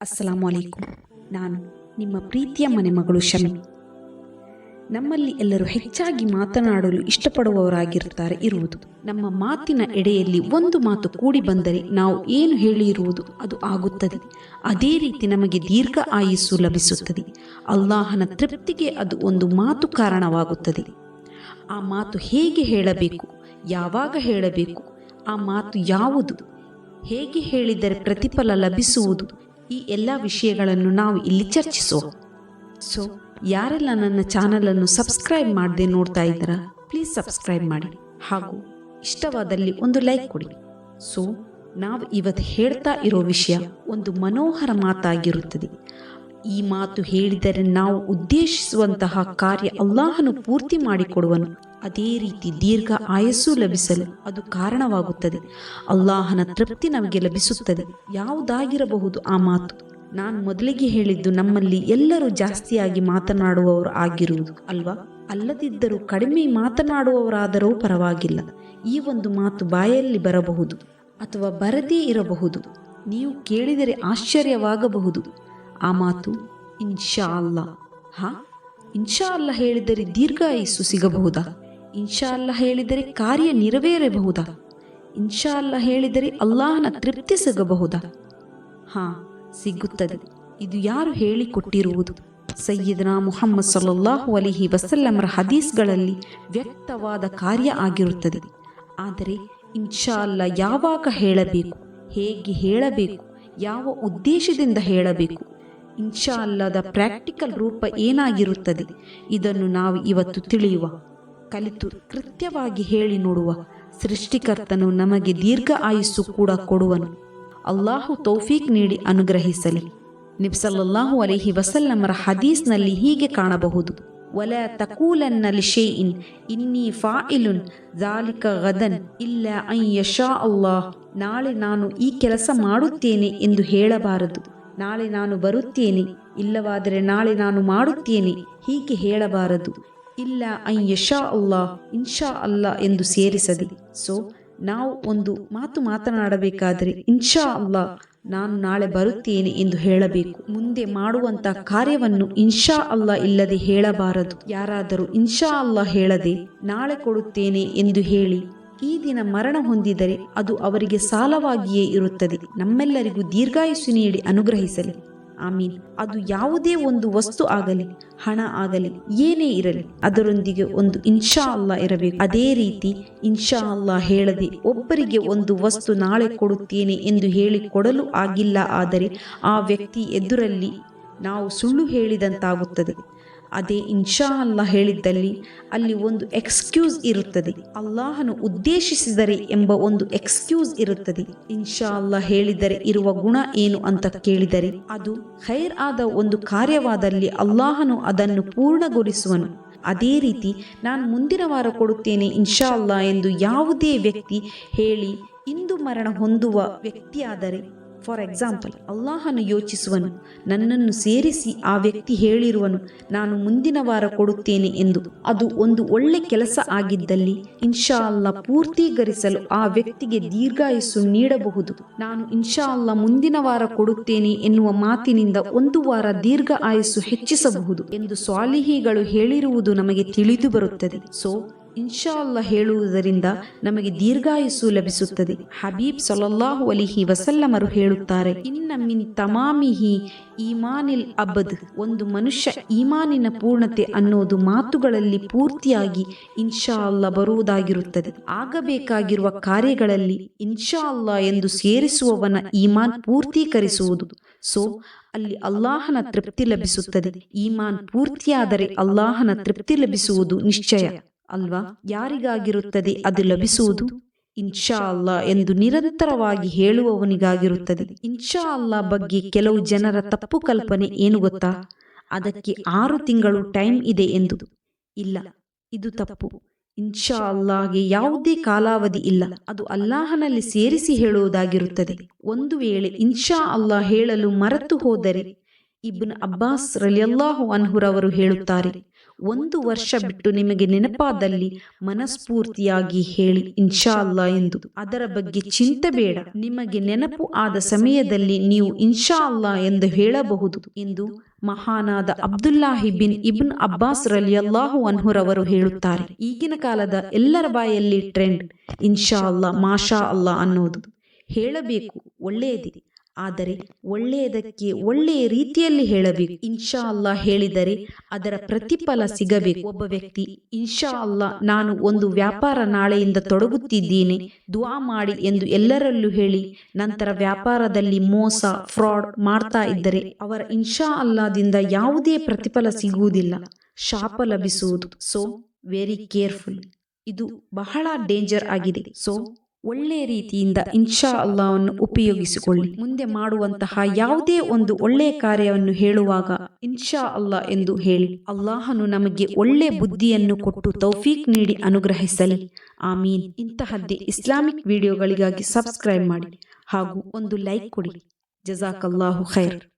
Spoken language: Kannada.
ಅಸ್ಸಲಾಮು ಅಲೈಕುಂ ನಾನು ನಿಮ್ಮ ಪ್ರೀತಿಯ ಮನೆ ಮಗಳು ಶಮಿ. ನಮ್ಮಲ್ಲಿ ಎಲ್ಲರೂ ಹೆಚ್ಚಾಗಿ ಮಾತನಾಡಲು ಇಷ್ಟಪಡುವವರಾಗಿರುತ್ತಾರೆ ಇರುವುದು. ನಮ್ಮ ಮಾತಿನ ಎಡೆಯಲ್ಲಿ ಒಂದು ಮಾತು ಕೂಡಿ ಬಂದರೆ ನಾವು ಏನು ಹೇಳಿರುವುದು ಅದು ಆಗುತ್ತದೆ. ಅದೇ ರೀತಿ ನಮಗೆ ದೀರ್ಘ ಆಯುಸ್ಸು ಲಭಿಸುತ್ತದೆ. ಅಲ್ಲಾಹನ ತೃಪ್ತಿಗೆ ಅದು ಒಂದು ಮಾತು ಕಾರಣವಾಗುತ್ತದೆ. ಆ ಮಾತು ಹೇಗೆ ಹೇಳಬೇಕು? ಯಾವಾಗ ಹೇಳಬೇಕು? ಆ ಮಾತು ಯಾವುದು? ಹೇಗೆ ಹೇಳಿದರೆ ಪ್ರತಿಫಲ ಲಭಿಸುವುದು? ಈ ಎಲ್ಲ ವಿಷಯಗಳನ್ನು ನಾವು ಇಲ್ಲಿ ಚರ್ಚಿಸೋ ಸೊ ಯಾರೆಲ್ಲ ನನ್ನ ಚಾನಲನ್ನು ಸಬ್ಸ್ಕ್ರೈಬ್ ಮಾಡದೆ ನೋಡ್ತಾ ಇದ್ದೀರಾ ಪ್ಲೀಸ್ ಸಬ್ಸ್ಕ್ರೈಬ್ ಮಾಡಿ. ಹಾಗೂ ಇಷ್ಟವಾದಲ್ಲಿ ಒಂದು ಲೈಕ್ ಕೊಡಿ. ಸೊ ನಾವು ಇವತ್ತು ಹೇಳ್ತಾ ಇರೋ ವಿಷಯ ಒಂದು ಮನೋಹರ ಮಾತಾಗಿರುತ್ತದೆ. ಈ ಮಾತು ಹೇಳಿದರೆ ನಾವು ಉದ್ದೇಶಿಸುವಂತಹ ಕಾರ್ಯ ಅಲ್ಲಾಹನು ಪೂರ್ತಿ ಮಾಡಿಕೊಡುವನು. ಅದೇ ರೀತಿ ದೀರ್ಘ ಆಯಸ್ಸು ಲಭಿಸಲು ಅದು ಕಾರಣವಾಗುತ್ತದೆ. ಅಲ್ಲಾಹನ ತೃಪ್ತಿ ನಮಗೆ ಲಭಿಸುತ್ತದೆ. ಯಾವುದಾಗಿರಬಹುದು ಆ ಮಾತು. ನಾನು ಮೊದಲಿಗೆ ಹೇಳಿದ್ದು ನಮ್ಮಲ್ಲಿ ಎಲ್ಲರೂ ಜಾಸ್ತಿಯಾಗಿ ಮಾತನಾಡುವವರು ಆಗಿರುವುದು ಅಲ್ವಾ? ಅಲ್ಲದಿದ್ದರೂ ಕಡಿಮೆ ಮಾತನಾಡುವವರಾದರೂ ಪರವಾಗಿಲ್ಲ. ಈ ಒಂದು ಮಾತು ಬಾಯಲ್ಲಿ ಬರಬಹುದು ಅಥವಾ ಬರದೇ ಇರಬಹುದು. ನೀವು ಕೇಳಿದರೆ ಆಶ್ಚರ್ಯವಾಗಬಹುದು. ಆ ಮಾತು ಇನ್ಶಾ ಅಲ್ಲ ಹಾ? ಇನ್ಶಾ ಅಲ್ಲ ಹೇಳಿದರೆ ದೀರ್ಘಾಯಸ್ಸು ಸಿಗಬಹುದಾ? ಇನ್ಶಾ ಅಲ್ಲ ಹೇಳಿದರೆ ಕಾರ್ಯ ನೆರವೇರಬಹುದಾ? ಇನ್ಶಾ ಅಲ್ಲ ಹೇಳಿದರೆ ಅಲ್ಲಾಹನ ತೃಪ್ತಿ ಸಿಗಬಹುದಾ? ಹಾ, ಸಿಗುತ್ತದೆ. ಇದು ಯಾರು ಹೇಳಿಕೊಟ್ಟಿರುವುದು? ಸಯ್ಯದನಾ ಮುಹಮ್ಮದ್ ಸಲ್ಲಲ್ಲಾಹು ಅಲಿಹಿ ವಸಲ್ಲಮರ ಹದೀಸ್ಗಳಲ್ಲಿ ವ್ಯಕ್ತವಾದ ಕಾರ್ಯ ಆಗಿರುತ್ತದೆ. ಆದರೆ ಇನ್ಶಾ ಅಲ್ಲ ಯಾವಾಗ ಹೇಳಬೇಕು? ಹೇಗೆ ಹೇಳಬೇಕು? ಯಾವ ಉದ್ದೇಶದಿಂದ ಹೇಳಬೇಕು? ಇನ್ಶಾ ಅಲ್ಲದ ಪ್ರಾಕ್ಟಿಕಲ್ ರೂಪ ಏನಾಗಿರುತ್ತದೆ? ಇದನ್ನು ನಾವು ಇವತ್ತು ತಿಳಿಯುವ ಕಲಿತು ಕೃತ್ಯವಾಗಿ ಹೇಳಿ ನೋಡುವ ಸೃಷ್ಟಿಕರ್ತನು ನಮಗೆ ದೀರ್ಘ ಆಯುಸ್ಸು ಕೂಡ ಕೊಡುವನು. ಅಲ್ಲಾಹು ತೌಫೀಕ್ ನೀಡಿ ಅನುಗ್ರಹಿಸಲಿ. ನಿಬ್ಸಲ್ಲಾಹು ಅಲಿಹಿ ವಸಲ್ಲಮರ ಹದೀಸ್ನಲ್ಲಿ ಹೀಗೆ ಕಾಣಬಹುದು. ವಲ ಶೇ ಇನ್ ಇನ್ನಿ ಫಾಯಿಲುನ್ ಜಾಲಿಕ ಗದನ್ ಇಲ್ಲ ಐ ಯಶಾ ಅಲ್ಲಾಹ್. ನಾಳೆ ನಾನು ಈ ಕೆಲಸ ಮಾಡುತ್ತೇನೆ ಎಂದು ಹೇಳಬಾರದು. ನಾಳೆ ನಾನು ಬರುತ್ತೇನೆ, ಇಲ್ಲವಾದರೆ ನಾಳೆ ನಾನು ಮಾಡುತ್ತೇನೆ, ಹೀಗೆ ಹೇಳಬಾರದು. ಇಲ್ಲ ಐ ಯಶಾ ಅಲ್ಲಾ, ಇನ್ಶಾ ಅಲ್ಲ ಎಂದು ಸೇರಿಸದೆ. ಸೊ, ನಾವು ಒಂದು ಮಾತು ಮಾತನಾಡಬೇಕಾದರೆ, ಇನ್ಶಾ ಅಲ್ಲಾ, ನಾನು ನಾಳೆ ಬರುತ್ತೇನೆ ಎಂದು ಹೇಳಬೇಕು. ಮುಂದೆ ಮಾಡುವಂತ ಕಾರ್ಯವನ್ನು ಇನ್ಶಾ ಅಲ್ಲ ಇಲ್ಲದೆ ಹೇಳಬಾರದು. ಯಾರಾದರೂ ಇನ್ಶಾ ಅಲ್ಲ ಹೇಳದೆ, ನಾಳೆ ಕೊಡುತ್ತೇನೆ ಎಂದು ಹೇಳಿ, ಈ ದಿನ ಮರಣ ಹೊಂದಿದರೆ ಅದು ಅವರಿಗೆ ಸಾಲವಾಗಿಯೇ ಇರುತ್ತದೆ. ನಮ್ಮೆಲ್ಲರಿಗೂ ದೀರ್ಘಾಯುಸ್ಸು ನೀಡಿ ಅನುಗ್ರಹಿಸಲಿ. ಆಮೀನ್. ಅದು ಯಾವುದೇ ಒಂದು ವಸ್ತು ಆಗಲಿ, ಹಣ ಆಗಲಿ, ಏನೇ ಇರಲಿ, ಅದರೊಂದಿಗೆ ಒಂದು ಇನ್ಶಾ ಅಲ್ಲ ಇರಬೇಕು. ಅದೇ ರೀತಿ ಇನ್ಶಾ ಅಲ್ಲ ಹೇಳದೆ ಒಬ್ಬರಿಗೆ ಒಂದು ವಸ್ತು ನಾಳೆ ಕೊಡುತ್ತೇನೆ ಎಂದು ಹೇಳಿ ಕೊಡಲು ಆಗಿಲ್ಲ, ಆದರೆ ಆ ವ್ಯಕ್ತಿ ಎದುರಲ್ಲಿ ನಾವು ಸುಳ್ಳು ಹೇಳಿದಂತಾಗುತ್ತದೆ. ಅದೇ ಇನ್ಶಾ ಅಲ್ಲ ಹೇಳಿದ್ದಲ್ಲಿ ಅಲ್ಲಿ ಒಂದು ಎಕ್ಸ್ಕ್ಯೂಸ್ ಇರುತ್ತದೆ. ಅಲ್ಲಾಹನು ಉದ್ದೇಶಿಸಿದರೆ ಎಂಬ ಒಂದು ಎಕ್ಸ್ಕ್ಯೂಸ್ ಇರುತ್ತದೆ. ಇನ್ಶಾ ಅಲ್ಲ ಹೇಳಿದರೆ ಇರುವ ಗುಣ ಏನು ಅಂತ ಕೇಳಿದರೆ ಅದು ಖೈರ್ ಆದ ಒಂದು ಕಾರ್ಯವಾದಲ್ಲಿ ಅಲ್ಲಾಹನು ಅದನ್ನು ಪೂರ್ಣಗೊಳಿಸುವನು. ಅದೇ ರೀತಿ ನಾನು ಮುಂದಿನ ವಾರ ಕೊಡುತ್ತೇನೆ ಇನ್ಶಾ ಅಲ್ಲ ಎಂದು ಯಾವುದೇ ವ್ಯಕ್ತಿ ಹೇಳಿ ಇಂದು ಮರಣ ಹೊಂದುವ ವ್ಯಕ್ತಿಯಾದರೆ ಫಾರ್ ಎಕ್ಸಾಂಪಲ್ ಅಲ್ಲಾಹನು ಯೋಚಿಸುವನು, ನನ್ನನ್ನು ಸೇರಿಸಿ ಆ ವ್ಯಕ್ತಿ ಹೇಳಿರುವನು, ನಾನು ಮುಂದಿನ ವಾರ ಕೊಡುತ್ತೇನೆ ಎಂದು. ಅದು ಒಂದು ಒಳ್ಳೆ ಕೆಲಸ ಆಗಿದ್ದಲ್ಲಿ ಇನ್ಶಾ ಅಲ್ಲ ಪೂರ್ತೀಕರಿಸಲು ಆ ವ್ಯಕ್ತಿಗೆ ದೀರ್ಘಾಯಸ್ಸು ನೀಡಬಹುದು. ನಾನು ಇನ್ಶಾ ಅಲ್ಲ ಮುಂದಿನ ವಾರ ಕೊಡುತ್ತೇನೆ ಎನ್ನುವ ಮಾತಿನಿಂದ ಒಂದು ವಾರ ದೀರ್ಘ ಆಯಸ್ಸು ಹೆಚ್ಚಿಸಬಹುದು ಎಂದು ಸ್ವಾಲಿಹಿಗಳು ಹೇಳಿರುವುದು ನಮಗೆ ತಿಳಿದು ಬರುತ್ತದೆ. ಸೊ ಇನ್ಶಾ ಅಲ್ಲ ಹೇಳುವುದರಿಂದ ನಮಗೆ ದೀರ್ಘಾಯುಸ್ಸು ಲಭಿಸುತ್ತದೆ. ಹಬೀಬ್ ಸೊಲಲ್ಲಾಹು ಅಲಿಹಿ ವಸಲ್ಲಮರು ಹೇಳುತ್ತಾರೆ, ಇನ್ನ ಮಿನ್ ತಮಾಮಿಹಿ ಈಮಾನಿಲ್ ಅಬದ್. ಒಂದು ಮನುಷ್ಯ ಈಮಾನಿನ ಪೂರ್ಣತೆ ಅನ್ನೋದು ಮಾತುಗಳಲ್ಲಿ ಪೂರ್ತಿಯಾಗಿ ಇನ್ಶಾ ಅಲ್ಲ ಬರುವುದಾಗಿರುತ್ತದೆ. ಆಗಬೇಕಾಗಿರುವ ಕಾರ್ಯಗಳಲ್ಲಿ ಇನ್ಶಾ ಅಲ್ಲ ಎಂದು ಸೇರಿಸುವವನ ಈಮಾನ್ ಪೂರ್ತೀಕರಿಸುವುದು. ಸೊ, ಅಲ್ಲಿ ಅಲ್ಲಾಹನ ತೃಪ್ತಿ ಲಭಿಸುತ್ತದೆ. ಈಮಾನ್ ಪೂರ್ತಿಯಾದರೆ ಅಲ್ಲಾಹನ ತೃಪ್ತಿ ಲಭಿಸುವುದು ನಿಶ್ಚಯ. ಅಲ್ವಾ? ಯಾರಿಗಾಗಿರುತ್ತದೆ ಅದು ಲಭಿಸುವುದು? ಇನ್ಶಾ ಅಲ್ಲಾ ಎಂದು ನಿರಂತರವಾಗಿ ಹೇಳುವವನಿಗಾಗಿರುತ್ತದೆ. ಇನ್ಶಾ ಅಲ್ಲಾ ಬಗ್ಗೆ ಕೆಲವು ಜನರ ತಪ್ಪು ಕಲ್ಪನೆ ಏನು ಗೊತ್ತಾ? ಅದಕ್ಕೆ ಆರು ತಿಂಗಳು ಟೈಮ್ ಇದೆ ಎಂದು. ಇಲ್ಲ ಇದು ತಪ್ಪು. ಇನ್ಶಾ ಅಲ್ಲಾಗೆ ಯಾವುದೇ ಕಾಲಾವಧಿ ಇಲ್ಲ. ಅದು ಅಲ್ಲಾಹನಲ್ಲಿ ಸೇರಿಸಿ ಹೇಳುವುದಾಗಿರುತ್ತದೆ. ಒಂದು ವೇಳೆ ಇನ್ಶಾ ಅಲ್ಲಾ ಹೇಳಲು ಮರೆತು ಹೋದರೆ ಇಬ್ನ್ ಅಬ್ಬಾಸ್ ರಲಿಯಲ್ಲಾಹು ಅನ್ಹುರವರು ಹೇಳುತ್ತಾರೆ ಒಂದು ವರ್ಷ ಬಿಟ್ಟು ನಿಮಗೆ ನೆನಪಾದಲ್ಲಿ ಮನಸ್ಫೂರ್ತಿಯಾಗಿ ಹೇಳಿ ಇನ್ಶಾ ಅಲ್ಲಾ ಎಂದು. ಅದರ ಬಗ್ಗೆ ಚಿಂತೆ ಬೇಡ. ನಿಮಗೆ ನೆನಪು ಆದ ಸಮಯದಲ್ಲಿ ನೀವು ಇನ್ಶಾ ಅಲ್ಲಾ ಎಂದು ಹೇಳಬಹುದು ಎಂದು ಮಹಾನಾದ ಅಬ್ದುಲ್ಲಾಹಿ ಬಿನ್ ಇಬ್ನ್ ಅಬ್ಬಾಸ್ ರಲಿಯಲ್ಲಾಹು ಅನ್ಹುರವರು ಹೇಳುತ್ತಾರೆ. ಈಗಿನ ಕಾಲದ ಎಲ್ಲರ ಬಾಯಲ್ಲಿ ಟ್ರೆಂಡ್ ಇನ್ಶಾ ಅಲ್ಲಾ ಮಾಷಾ ಅಲ್ಲಾ ಅನ್ನೋದು ಹೇಳಬೇಕು ಒಳ್ಳೆಯದಿದೆ. ಆದರೆ ಒಳ್ಳೆಯದಕ್ಕೆ ಒಳ್ಳೆಯ ರೀತಿಯಲ್ಲಿ ಹೇಳಬೇಕು. ಇನ್ಶಾ ಅಲ್ಲಾ ಹೇಳಿದರೆ ಅದರ ಪ್ರತಿಫಲ ಸಿಗಬೇಕು. ಒಬ್ಬ ವ್ಯಕ್ತಿ, ಇನ್ಶಾ ಅಲ್ಲಾ ನಾನು ಒಂದು ವ್ಯಾಪಾರ ನಾಳೆಯಿಂದ ತೊಡಗುತ್ತಿದ್ದೇನೆ, ದುವಾ ಮಾಡಿ ಎಂದು ಎಲ್ಲರಲ್ಲೂ ಹೇಳಿ, ನಂತರ ವ್ಯಾಪಾರದಲ್ಲಿ ಮೋಸ, ಫ್ರಾಡ್ ಮಾಡ್ತಾ ಇದ್ದರೆ ಅವರ ಇನ್ಶಾ ಅಲ್ಲಾದಿಂದ ಯಾವುದೇ ಪ್ರತಿಫಲ ಸಿಗುವುದಿಲ್ಲ. ಶಾಪ ಲಭಿಸುವುದು. ಸೊ ವೆರಿ ಕೇರ್ಫುಲ್ ಇದು ಬಹಳ ಡೇಂಜರ್ ಆಗಿದೆ. ಸೊ ಒಳ್ಳೆಯ ರೀತಿಯಿಂದ ಇನ್ಶಾ ಅಲ್ಲಾವನ್ನು ಉಪಯೋಗಿಸಿಕೊಳ್ಳಿ. ಮುಂದೆ ಮಾಡುವಂತಹ ಯಾವುದೇ ಒಂದು ಒಳ್ಳೆಯ ಕಾರ್ಯವನ್ನು ಹೇಳುವಾಗ ಇನ್ಶಾ ಅಲ್ಲಾ ಎಂದು ಹೇಳಿ. ಅಲ್ಲಾಹನು ನಮಗೆ ಒಳ್ಳೆಯ ಬುದ್ಧಿಯನ್ನು ಕೊಟ್ಟು ತೌಫೀಕ್ ನೀಡಿ ಅನುಗ್ರಹಿಸಲಿ. ಆಮೀನ್. ಇಂತಹದ್ದೇ ಇಸ್ಲಾಮಿಕ್ ವಿಡಿಯೋಗಳಿಗಾಗಿ ಸಬ್ಸ್ಕ್ರೈಬ್ ಮಾಡಿ ಹಾಗೂ ಒಂದು ಲೈಕ್ ಕೊಡಿ. ಜಜಾಕಲ್ಲಾಹು ಖೈರ್.